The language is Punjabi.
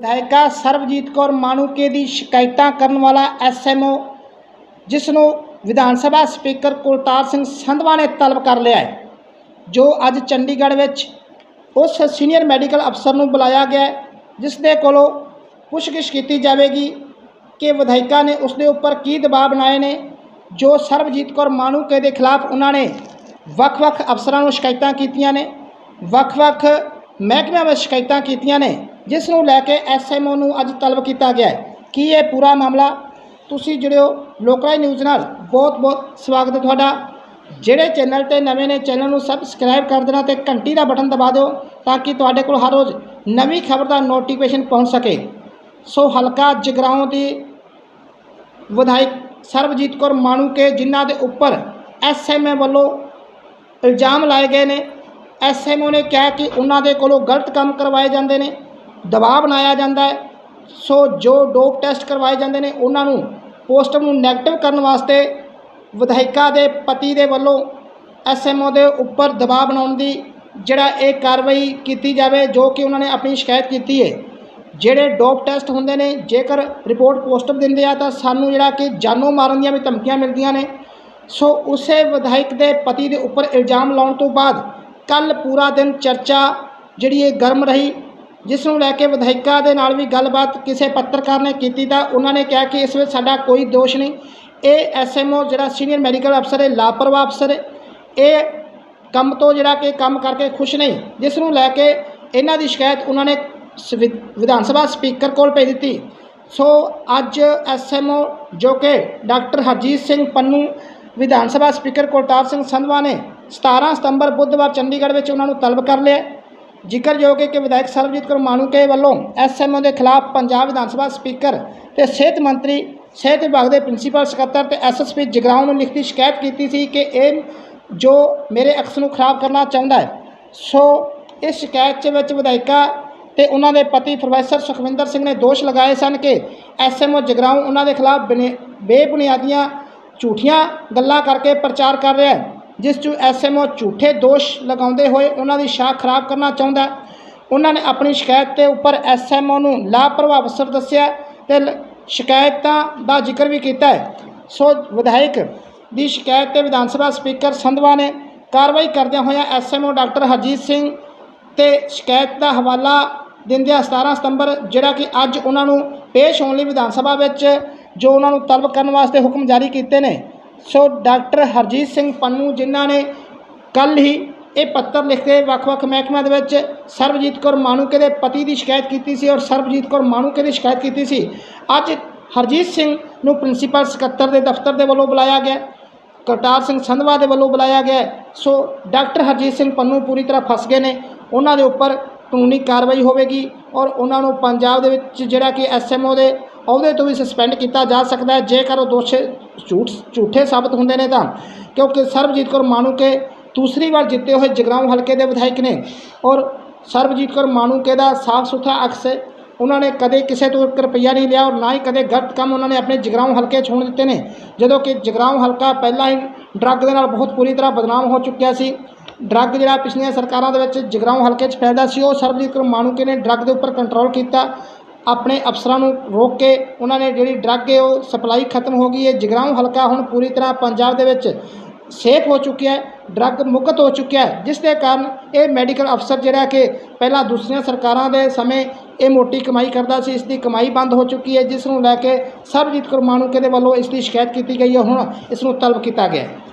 ਵਿਧਾਇਕਾ ਸਰਬਜੀਤ ਕੌਰ ਮਾਣੂਕੇ ਦੀ ਸ਼ਿਕਾਇਤਾਂ ਕਰਨ ਵਾਲਾ ਐਸਐਮਓ ਜਿਸ ਨੂੰ ਵਿਧਾਨ ਸਭਾ ਸਪੀਕਰ ਕੁਲਤਾਰ ਸਿੰਘ ਸੰਧਵਾ ਨੇ ਤਲਬ ਕਰ ਲਿਆ ਹੈ, ਜੋ ਅੱਜ ਚੰਡੀਗੜ੍ਹ ਵਿੱਚ ਉਸ ਸੀਨੀਅਰ ਮੈਡੀਕਲ ਅਫਸਰ ਨੂੰ ਬੁਲਾਇਆ ਗਿਆ ਜਿਸ ਦੇ ਕੋਲੋਂ ਪੁੱਛਗਿੱਛ ਕੀਤੀ ਜਾਵੇਗੀ ਕਿ ਵਿਧਾਇਕਾ ਨੇ ਉਸ ਦੇ ਉੱਪਰ ਕੀ ਦਬਾਅ ਬਣਾਏ ਨੇ, ਜੋ ਸਰਬਜੀਤ ਕੌਰ ਮਾਣੂਕੇ ਦੇ ਖਿਲਾਫ ਉਹਨਾਂ ਨੇ ਵੱਖ-ਵੱਖ ਅਫਸਰਾਂ ਨੂੰ ਸ਼ਿਕਾਇਤਾਂ ਕੀਤੀਆਂ ਨੇ, ਵੱਖ-ਵੱਖ ਮਹਿਕਮਿਆਂ ਵਿੱਚ ਸ਼ਿਕਾਇਤਾਂ ਕੀਤੀਆਂ ਨੇ ਜਿਸ ਨੂੰ ਲੈ ਕੇ ਐਸਐਮਓ ਨੂੰ ਅੱਜ ਤਲਬ ਕੀਤਾ ਗਿਆ ਹੈ। ਕੀ ਇਹ ਪੂਰਾ ਮਾਮਲਾ? ਤੁਸੀਂ ਜੁੜਿਓ ਲੋਕਰਾਈ ਨਿਊਜ਼ ਨਾਲ। ਬਹੁਤ-ਬਹੁਤ ਸਵਾਗਤ ਹੈ ਤੁਹਾਡਾ। ਜਿਹੜੇ ਚੈਨਲ ਤੇ ਨਵੇਂ ਨੇ, ਚੈਨਲ ਨੂੰ ਸਬਸਕ੍ਰਾਈਬ ਕਰ ਦੇਣਾ ਤੇ ਘੰਟੀ ਦਾ ਬਟਨ ਦਬਾ ਦਿਓ ਤਾਂ ਕਿ ਤੁਹਾਡੇ ਕੋਲ ਹਰ ਰੋਜ਼ ਨਵੀਂ ਖਬਰ ਦਾ ਨੋਟੀਫਿਕੇਸ਼ਨ ਪਹੁੰਚ ਸਕੇ। ਸੋ ਹਲਕਾ ਜਗਰਾਉਂ ਦੀ ਵਿਧਾਇਕ ਸਰਬਜੀਤ ਕੌਰ ਮਾਣੂਕੇ ਜਿਨ੍ਹਾਂ ਦੇ ਉੱਪਰ ਐਸਐਮਏ ਵੱਲੋਂ ਇਲਜ਼ਾਮ ਲਾਏ ਗਏ ਨੇ। ਐਸਐਮਓ ਨੇ ਕਿਹਾ ਕਿ ਉਹਨਾਂ ਦੇ ਕੋਲੋਂ ਗਲਤ ਕੰਮ ਕਰਵਾਏ ਜਾਂਦੇ ਨੇ। ਦਬਾਅ ਬਣਾਇਆ ਜਾਂਦਾ ਹੈ। ਸੋ ਜੋ ਡੋਪ ਟੈਸਟ ਕਰਵਾਏ ਜਾਂਦੇ ਨੇ, ਉਹਨਾਂ ਨੂੰ ਪੋਸਟਮ ਨੂੰ ਨੈਗੇਟਿਵ ਕਰਨ ਵਾਸਤੇ ਵਿਧਾਇਕਾ ਦੇ ਪਤੀ ਦੇ ਵੱਲੋਂ ਐਸਐਮਓ ਦੇ ਉੱਪਰ ਦਬਾਅ ਬਣਾਉਣ ਦੀ ਜਿਹੜਾ ਇਹ ਕਾਰਵਾਈ ਕੀਤੀ ਜਾਵੇ, ਜੋ ਕਿ ਉਹਨਾਂ ਨੇ ਆਪਣੀ ਸ਼ਿਕਾਇਤ ਕੀਤੀ ਹੈ। ਜਿਹੜੇ ਡੋਪ ਟੈਸਟ ਹੁੰਦੇ ਨੇ, ਜੇਕਰ ਰਿਪੋਰਟ ਪੋਜ਼ਿਟਿਵ ਦਿੰਦੇ ਆ, ਤਾਂ ਸਾਨੂੰ ਜਿਹੜਾ ਕਿ ਜਾਨੋਂ ਮਾਰਨ ਦੀਆਂ ਵੀ ਧਮਕੀਆਂ ਮਿਲਦੀਆਂ ਨੇ। ਸੋ ਉਸੇ ਵਿਧਾਇਕ ਦੇ ਪਤੀ ਦੇ ਉੱਪਰ ਇਲਜ਼ਾਮ ਲਾਉਣ ਤੋਂ ਬਾਅਦ ਕੱਲ ਪੂਰਾ ਦਿਨ ਚਰਚਾ ਜਿਹੜੀ ਇਹ ਗਰਮ ਰਹੀ। ਜਿਸ ਨੂੰ ਲੈ ਕੇ ਵਿਧਾਇਕਾਂ ਦੇ ਨਾਲ ਵੀ ਗੱਲਬਾਤ ਕਿਸੇ ਪੱਤਰਕਾਰ ਨੇ ਕੀਤੀ ਤਾਂ ਉਹਨਾਂ ਨੇ ਕਿਹਾ ਕਿ ਇਸ ਵਿੱਚ ਸਾਡਾ ਕੋਈ ਦੋਸ਼ ਨਹੀਂ। ਇਹ ਐਸਐਮਓ ਜਿਹੜਾ ਸੀਨੀਅਰ ਮੈਡੀਕਲ ਅਫਸਰ ਹੈ, ਲਾਪਰਵਾਹ ਅਫਸਰ ਹੈ। ਇਹ ਕੰਮ ਤੋਂ ਜਿਹੜਾ ਕਿ ਕੰਮ ਕਰਕੇ ਖੁਸ਼ ਨਹੀਂ ਜਿਸ ਨੂੰ ਲੈ ਕੇ ਇਹਨਾਂ ਦੀ ਸ਼ਿਕਾਇਤ ਉਹਨਾਂ ਨੇ ਸਵਿ- ਵਿਧਾਨ ਸਭਾ ਸਪੀਕਰ ਕੋਲ ਭੇਜ ਦਿੱਤੀ। ਸੋ ਅੱਜ ਐਸਐਮਓ ਜੋ ਕਿ ਡਾਕਟਰ ਹਰਜੀਤ ਸਿੰਘ ਪੰਨੂ, ਵਿਧਾਨ ਸਭਾ ਸਪੀਕਰ ਕੁਲਤਾਰ ਸਿੰਘ ਸੰਧਵਾ ਨੇ 17 ਸਤੰਬਰ ਬੁੱਧਵਾਰ ਚੰਡੀਗੜ੍ਹ ਵਿੱਚ ਉਹਨਾਂ ਨੂੰ ਤਲਬ ਕਰ ਲਿਆ। ਜ਼ਿਕਰਯੋਗ ਹੈ ਕਿ ਵਿਧਾਇਕ ਸਰਬਜੀਤ ਕੌਰ ਮਾਣੂਕੇ ਵੱਲੋਂ ਐਸਐਮਓ ਦੇ ਖਿਲਾਫ ਪੰਜਾਬ ਵਿਧਾਨ ਸਭਾ ਸਪੀਕਰ ਤੇ ਸਿਹਤ ਮੰਤਰੀ, ਸਿਹਤ ਵਿਭਾਗ ਦੇ ਪ੍ਰਿੰਸੀਪਲ ਸਕੱਤਰ ਤੇ ਐਸਐਸਪੀ ਜਗਰਾਉਂ ਨੂੰ ਲਿਖਤੀ ਸ਼ਿਕਾਇਤ ਕੀਤੀ ਸੀ ਕਿ ਇਹ ਜੋ ਮੇਰੇ ਅਕਸ ਨੂੰ ਖਰਾਬ ਕਰਨਾ ਚਾਹੁੰਦਾ ਹੈ, ਸੋ ਇਸ ਸ਼ਿਕਾਇਤ ਦੇ ਵਿੱਚ ਵਿਧਾਇਕਾ ਤੇ ਉਹਨਾਂ ਦੇ ਪਤੀ ਪ੍ਰੋਫੈਸਰ ਸੁਖਵਿੰਦਰ ਸਿੰਘ ਨੇ ਦੋਸ਼ ਲਗਾਏ ਸਨ ਕਿ ਐਸਐਮਓ ਜਗਰਾਉਂ ਉਹਨਾਂ ਦੇ ਖਿਲਾਫ ਬਨੇ- ਬੇਬੁਨਿਆਦੀਆਂ ਝੂਠੀਆਂ ਗੱਲਾਂ ਕਰਕੇ ਪ੍ਰਚਾਰ ਕਰ ਰਿਹਾ ਹੈ। ਜਿਸ 'ਚ ਐਸਐਮਓ ਝੂਠੇ ਦੋਸ਼ ਲਗਾਉਂਦੇ ਹੋਏ ਉਹਨਾਂ ਦੀ ਸ਼ਾਖ ਖਰਾਬ ਕਰਨਾ ਚਾਹੁੰਦਾ ਉਹਨਾਂ ਨੇ ਆਪਣੀ ਸ਼ਿਕਾਇਤ ਦੇ ਉੱਪਰ ਐਸਐਮਓ ਨੂੰ ਲਾਪਰਵਾਹ ਅਫਸਰ ਦੱਸਿਆ ਤੇ ਲ- ਸ਼ਿਕਾਇਤਾਂ ਦਾ ਜ਼ਿਕਰ ਵੀ ਕੀਤਾ ਹੈ। ਸੋ ਵਿਧਾਇਕ ਦੀ ਸ਼ਿਕਾਇਤ ਤੇ ਵਿਧਾਨ ਸਭਾ ਸਪੀਕਰ ਸੰਧਵਾ ਨੇ ਕਾਰਵਾਈ ਕਰਦਿਆਂ ਹੋਇਆਂ ਐਸਐਮਓ ਡਾਕਟਰ ਹਰਜੀਤ ਸਿੰਘ ਤੇ ਸ਼ਿਕਾਇਤ ਦਾ ਹਵਾਲਾ ਦਿੰਦਿਆਂ 17 ਸਤੰਬਰ ਜਿਹੜਾ ਕਿ ਅੱਜ ਉਹਨਾਂ ਨੂੰ ਪੇਸ਼ ਹੋਣ ਲਈ ਵਿਧਾਨ ਸਭਾ ਵਿੱਚ ਜੋ ਉਹਨਾਂ ਨੂੰ ਤਲਬ ਕਰਨ ਵਾਸਤੇ ਹੁਕਮ ਜਾਰੀ ਕੀਤੇ ਨੇ। ਸੋ ਡਾਕਟਰ ਹਰਜੀਤ ਸਿੰਘ ਪੰਨੂ ਜਿਨ੍ਹਾਂ ਨੇ ਕੱਲ ਹੀ ਇਹ ਪੱਤਰ ਲਿਖ ਕੇ ਵੱਖ-ਵੱਖ ਮਹਿਕਮਿਆਂ ਦੇ ਵਿੱਚ ਸਰਬਜੀਤ ਕੌਰ ਮਾਣੂਕੇ ਦੇ ਪਤੀ ਦੀ ਸ਼ਿਕਾਇਤ ਕੀਤੀ ਸੀ ਔਰ ਸਰਬਜੀਤ ਕੌਰ ਮਾਣੂਕੇ ਦੀ ਸ਼ਿਕਾਇਤ ਕੀਤੀ ਸੀ। ਅੱਜ ਹਰਜੀਤ ਸਿੰਘ ਨੂੰ ਪ੍ਰਿੰਸੀਪਲ ਸਕੱਤਰ ਦੇ ਦਫ਼ਤਰ ਦੇ ਵੱਲੋਂ ਬੁਲਾਇਆ ਗਿਆ। ਕਰਤਾਰ ਸਿੰਘ ਸੰਧਵਾ ਦੇ ਵੱਲੋਂ ਬੁਲਾਇਆ ਗਿਆ। ਸੋ ਡਾਕਟਰ ਹਰਜੀਤ ਸਿੰਘ ਪੰਨੂ ਪੂਰੀ ਤਰ੍ਹਾਂ ਫਸ ਗਏ ਨੇ। ਉਹਨਾਂ ਦੇ ਉੱਪਰ ਕਾਨੂੰਨੀ ਕਾਰਵਾਈ ਹੋਵੇਗੀ ਔਰ ਉਹਨਾਂ ਨੂੰ ਪੰਜਾਬ ਦੇ ਵਿੱਚ ਜਿਹੜਾ ਕਿ ਐਸਐਮਓ ਦੇ ਅਹੁਦੇ ਤੋਂ ਵੀ ਸਸਪੈਂਡ ਕੀਤਾ ਜਾ ਸਕਦਾ ਹੈ। ਜੇਕਰ ਉਹ ਦੋਸ਼ ਝੂਠ, ਝੂਠੇ ਸਾਬਤ ਹੁੰਦੇ ਨੇ ਤਾਂ। ਕਿਉਂਕਿ ਸਰਬਜੀਤ ਕੌਰ ਮਾਣੂਕੇ ਦੂਸਰੀ ਵਾਰ ਜਿੱਤੇ ਹੋਏ ਜਗਰਾਉਂ ਹਲਕੇ ਦੇ ਵਿਧਾਇਕ ਨੇ। ਔਰ ਸਰਬਜੀਤ ਕੌਰ ਮਾਣੂਕੇ ਦਾ ਸਾਫ਼ ਸੁਥਰਾ ਅਕਸ ਉਹਨਾਂ ਨੇ ਕਦੇ ਕਿਸੇ ਤੋਂ ਇੱਕ ਰੁਪਈਆ ਨਹੀਂ ਲਿਆ ਔਰ ਨਾ ਹੀ ਕਦੇ ਗਲਤ ਕੰਮ ਉਹਨਾਂ ਨੇ ਆਪਣੇ ਜਗਰਾਉਂ ਹਲਕੇ 'ਚ ਹੋਣ ਦਿੱਤੇ ਨੇ। ਜਦੋਂ ਕਿ ਜਗਰਾਉਂ ਹਲਕਾ ਪਹਿਲਾਂ ਹੀ ਡਰੱਗ ਦੇ ਨਾਲ ਬਹੁਤ ਪੂਰੀ ਤਰ੍ਹਾਂ ਬਦਨਾਮ ਹੋ ਚੁੱਕਿਆ ਸੀ। ਡਰੱਗ ਜਿਹੜਾ ਪਿਛਲੀਆਂ ਸਰਕਾਰਾਂ ਦੇ ਵਿੱਚ ਜਗਰਾਉਂ ਹਲਕੇ 'ਚ ਫੈਲਦਾ ਸੀ, ਉਹ ਸਰਬਜੀਤ ਕੌਰ ਮਾਣੂਕੇ ਨੇ ਡਰੱਗ ਦੇ ਉੱਪਰ ਕੰਟਰੋਲ ਕੀਤਾ। ਆਪਣੇ ਅਫਸਰਾਂ ਨੂੰ ਰੋਕ ਕੇ ਉਹਨਾਂ ਨੇ ਜਿਹੜੀ ਡਰੱਗ ਹੈ ਉਹ ਸਪਲਾਈ ਖਤਮ ਹੋ ਗਈ ਹੈ। ਜਗਰਾਉਂ ਹਲਕਾ ਹੁਣ ਪੂਰੀ ਤਰ੍ਹਾਂ ਪੰਜਾਬ ਦੇ ਵਿੱਚ ਸੇਫ ਹੋ ਚੁੱਕਿਆ ਹੈ, ਡਰੱਗ ਮੁਕਤ ਹੋ ਚੁੱਕਿਆ ਹੈ, ਜਿਸ ਦੇ ਕਾਰਨ ਇਹ ਮੈਡੀਕਲ ਅਫਸਰ ਜਿਹੜਾ ਕਿ ਪਹਿਲਾਂ ਦੂਸਰੀਆਂ ਸਰਕਾਰਾਂ ਦੇ ਸਮੇਂ ਇਹ ਮੋਟੀ ਕਮਾਈ ਕਰਦਾ ਸੀ, ਇਸ ਦੀ ਕਮਾਈ ਬੰਦ ਹੋ ਚੁੱਕੀ ਹੈ, ਜਿਸ ਨੂੰ ਲੈ ਕੇ ਸਰਬਜੀਤ ਕੌਰ ਮਾਣੂਕੇ ਦੇ ਵੱਲੋਂ ਇਸ ਦੀ ਸ਼ਿਕਾਇਤ ਕੀਤੀ ਗਈ ਹੈ, ਹੁਣ ਇਸ ਨੂੰ ਤਲਬ ਕੀਤਾ ਗਿਆ ਹੈ।